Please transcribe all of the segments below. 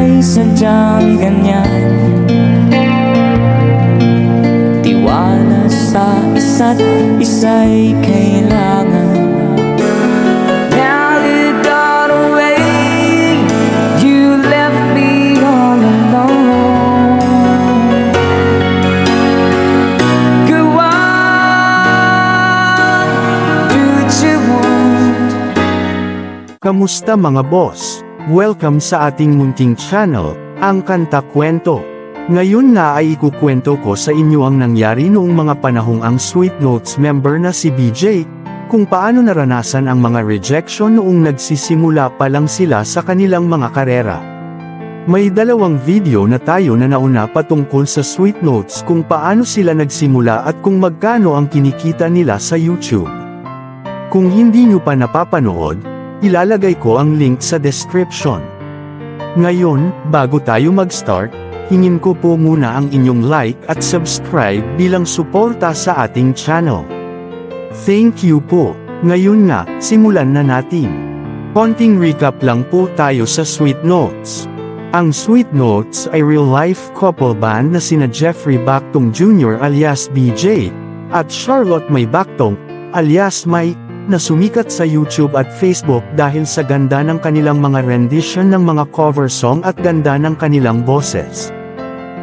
ay sadyang ganyan. Tiwala sa isa't isa'y kailangan. Kamusta mga boss? Welcome sa ating munting channel, ang Kanta Kwento. Ngayon na ay ikukwento ko sa inyo ang nangyari noong mga panahong ang Sweet Notes member na si BJ, kung paano naranasan ang mga rejection noong nagsisimula pa lang sila sa kanilang mga karera. May dalawang video na tayo na nauna patungkol sa Sweet Notes kung paano sila nagsimula at kung magkano ang kinikita nila sa YouTube. Kung hindi nyo pa napapanood, ilalagay ko ang link sa description. Ngayon, bago tayo mag-start, hingin ko po muna ang inyong like at subscribe bilang suporta sa ating channel. Thank you po. Ngayon nga, simulan na natin. Konting recap lang po tayo sa Sweet Notes. Ang Sweet Notes ay real-life couple band na sina Jeffrey Bactong Jr. alias BJ, at Charlotte May Bactong, alias May, na sumikat sa YouTube at Facebook dahil sa ganda ng kanilang mga rendition ng mga cover song at ganda ng kanilang boses.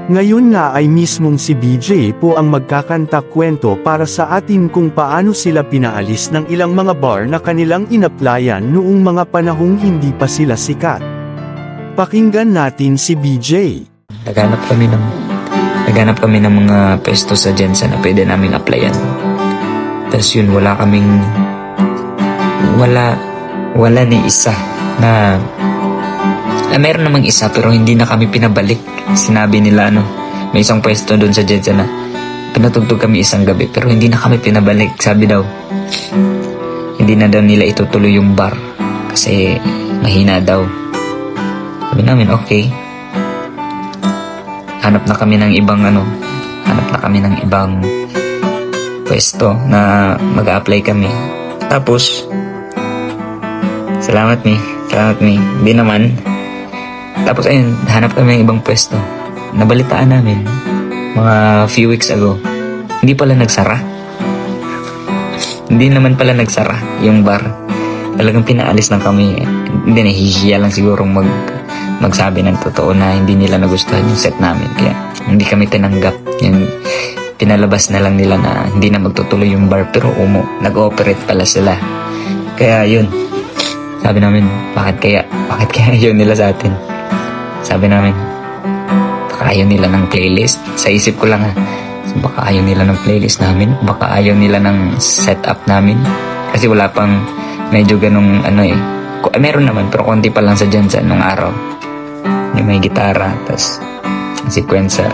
Ngayon nga ay mismong si BJ po ang magkakanta kwento para sa atin kung paano sila pinaalis ng ilang mga bar na kanilang inaplayan noong mga panahong hindi pa sila sikat. Pakinggan natin si BJ. Naghanap kami ng naghanap kami ng mga pwesto sa Jensen na pwede naming applyan. Tapos yun, wala kaming wala wala ni isa na ah, meron namang isa pero hindi na kami pinabalik. Sinabi nila ano, may isang pwesto doon sa Jensen na pinatugtog kami isang gabi pero hindi na kami pinabalik. Sabi daw, hindi na daw nila itutuloy yung bar kasi mahina daw. Sabi namin, okay hanap na kami ng ibang ano, hanap na kami ng ibang pwesto na mag-apply kami. Tapos, salamat mi, salamat mi, hindi naman. Tapos ayun, hanap kami ng ibang pwesto. Nabalitaan namin, mga few weeks ago, hindi pala nagsara. Hindi naman pala nagsara yung bar. Talagang pinaalis lang kami. Hindi, nahihiya lang sigurong mag magsabi ng totoo na hindi nila nagustuhan yung set namin. Kaya hindi kami tinanggap. Yung pinalabas na lang nila na hindi na magtutuloy yung bar pero umo, nag-ooperate pala sila. Kaya yun, sabi namin, bakit kaya, bakit kaya ayaw nila sa atin? Sabi namin, baka ayaw nila ng playlist. Sa isip ko lang ha, baka ayaw nila ng playlist namin, baka ayaw nila ng setup namin. Kasi wala pang medyo ganong ano eh. Ko- Meron naman pero konti pa lang sa Jensen nung araw yung may gitara, tas sequencer.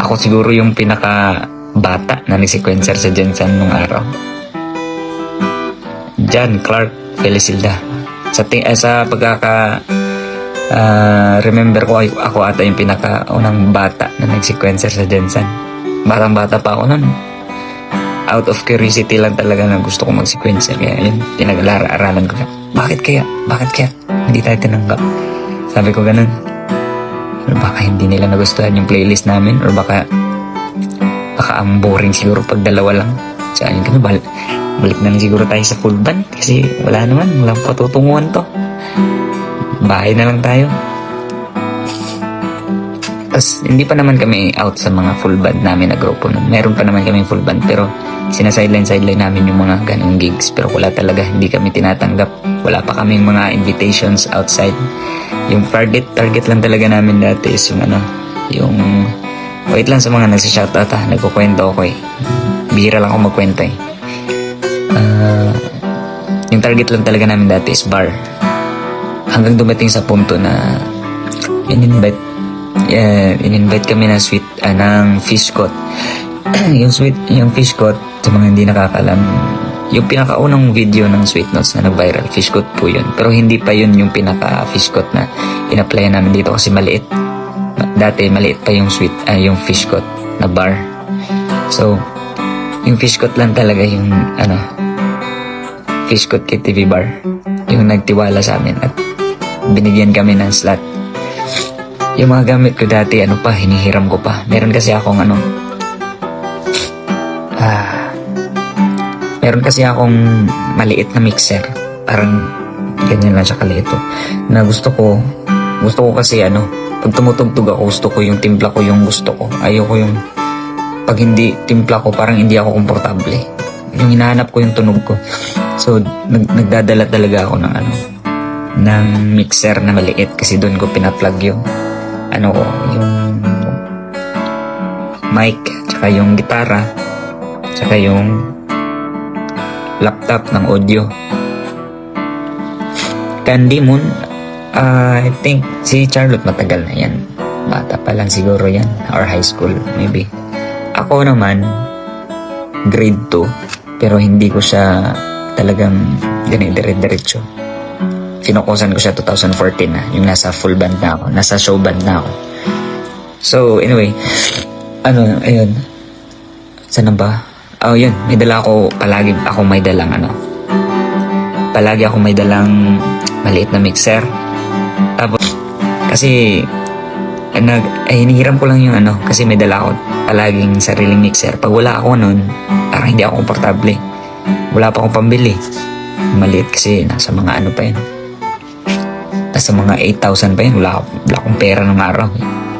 Ako siguro yung pinaka bata na nag-sequencer sa Jensen nung araw. John Clark Felicilda. Sa, ti- eh, sa pagkaka ah, remember ko ay- ako ata yung pinaka unang bata na nag-sequencer sa Jensen. Batang bata pa ako nun. Out of curiosity lang talaga na gusto ko mag-sequencer. Kaya yun, pinag-aralan ko na. Bakit kaya? Bakit kaya? Hindi tayo tinanggap. Sabi ko ganun. Or baka hindi nila nagustuhan yung playlist namin or baka baka ang boring siguro pag dalawa lang. Tsaka yun kami, bal balik na lang siguro tayo sa full band kasi wala naman, walang patutunguhan to. Bahay na lang tayo. Tapos, hindi pa naman kami out sa mga full band namin na grupo nun. Meron pa naman kami full band pero sinasideline-sideline namin yung mga ganong gigs. Pero wala talaga, hindi kami tinatanggap. Wala pa kaming mga invitations outside. Yung target, target lang talaga namin dati is yung ano, yung... Wait lang sa mga nagsishoutout ha, nagkukwento ako eh. Bihira lang ako magkwento eh. Ah, yung target lang talaga namin dati is bar. Hanggang dumating sa punto na in-invite yeah, in-invite kami ng sweet ah, ng fish coat. yung sweet yung fish coat sa mga hindi nakakalam yung pinakaunang video ng Sweet Notes na nag-viral, fish coat po yun. Pero hindi pa yun yung pinaka fish coat na in-applyan namin dito kasi maliit. Ma- Dati maliit pa yung sweet, ay yung fish coat na bar. So, yung fish coat lang talaga yung ano, fish coat KTV bar. Yung nagtiwala sa amin at binigyan kami ng slot Yung mga gamit ko dati, ano pa, hinihiram ko pa. Meron kasi akong ano, ah, meron kasi akong maliit na mixer. Parang ganyan lang siya kaliit oh. Na gusto ko, gusto ko kasi ano, pag tumutugtog ako, gusto ko yung timpla ko yung gusto ko. Ayoko yung, pag hindi timpla ko, parang hindi ako komportable. Yung hinahanap ko yung tunog ko. So, nag, nagdadala talaga ako ng ano, ng mixer na maliit kasi doon ko pinaplug yung ano ko, yung mic, tsaka yung gitara, tsaka yung laptop ng audio. Candy Moon, ah, I think si Charlotte matagal na yan. Bata pa lang siguro yan, or high school maybe. Ako naman, grade 2, pero hindi ko siya talagang dinidire-diretso. Kinukusan ko siya 2014 na, yung nasa full band na ako, nasa show band na ako. So, anyway, ano, ayun. Saan na ba? Oh, yun. May dala ako, palagi ako may dalang ano. Palagi ako may dalang maliit na mixer. Tapos, kasi, nag, ay, hinihiram ko lang yung ano, kasi may dala ako palaging sariling mixer. Pag wala ako nun, parang hindi ako komportable. Wala pa akong pambili. Maliit kasi, nasa mga ano pa yun. Nasa mga 8,000 pa yun. Wala, wala akong pera ng araw.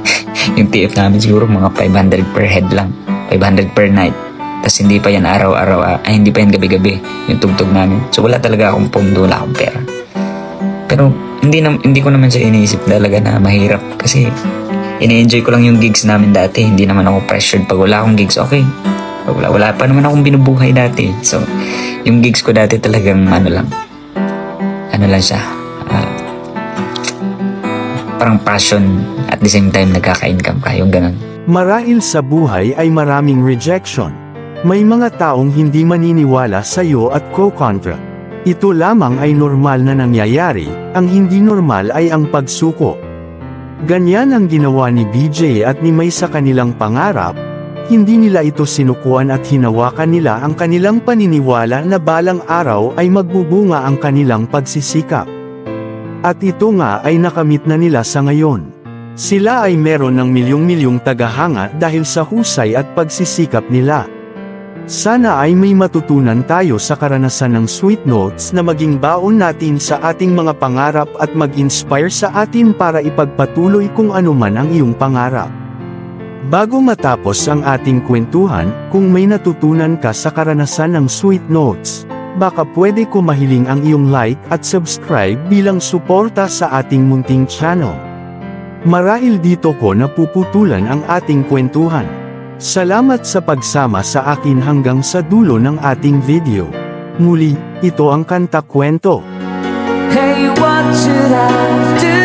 yung TF namin siguro mga 500 per head lang. 500 per night. Tapos hindi pa yan araw-araw, ah, ay hindi pa yan gabi-gabi yung tugtog namin. So wala talaga akong pondo, wala akong pera. Pero hindi na, hindi ko naman siya iniisip talaga na mahirap kasi ini-enjoy ko lang yung gigs namin dati. Hindi naman ako pressured pag wala akong gigs. Okay. Wala, wala pa naman akong binubuhay dati. So, yung gigs ko dati talagang ano lang. Ano lang siya. ah, parang passion at the same time nagkaka-income ka. Yung ganun. Marahil sa buhay ay maraming rejection. May mga taong hindi maniniwala sa iyo at co-contra. Ito lamang ay normal na nangyayari, ang hindi normal ay ang pagsuko. Ganyan ang ginawa ni BJ at ni May sa kanilang pangarap, hindi nila ito sinukuan at hinawakan nila ang kanilang paniniwala na balang araw ay magbubunga ang kanilang pagsisikap. At ito nga ay nakamit na nila sa ngayon. Sila ay meron ng milyong-milyong tagahanga dahil sa husay at pagsisikap nila. Sana ay may matutunan tayo sa karanasan ng Sweet Notes na maging baon natin sa ating mga pangarap at mag-inspire sa atin para ipagpatuloy kung ano man ang iyong pangarap. Bago matapos ang ating kwentuhan, kung may natutunan ka sa karanasan ng Sweet Notes, baka pwede ko mahiling ang iyong like at subscribe bilang suporta sa ating munting channel. Marahil dito ko napuputulan ang ating kwentuhan. Salamat sa pagsama sa akin hanggang sa dulo ng ating video. Muli, ito ang Kanta Kwento. Hey, what should I do?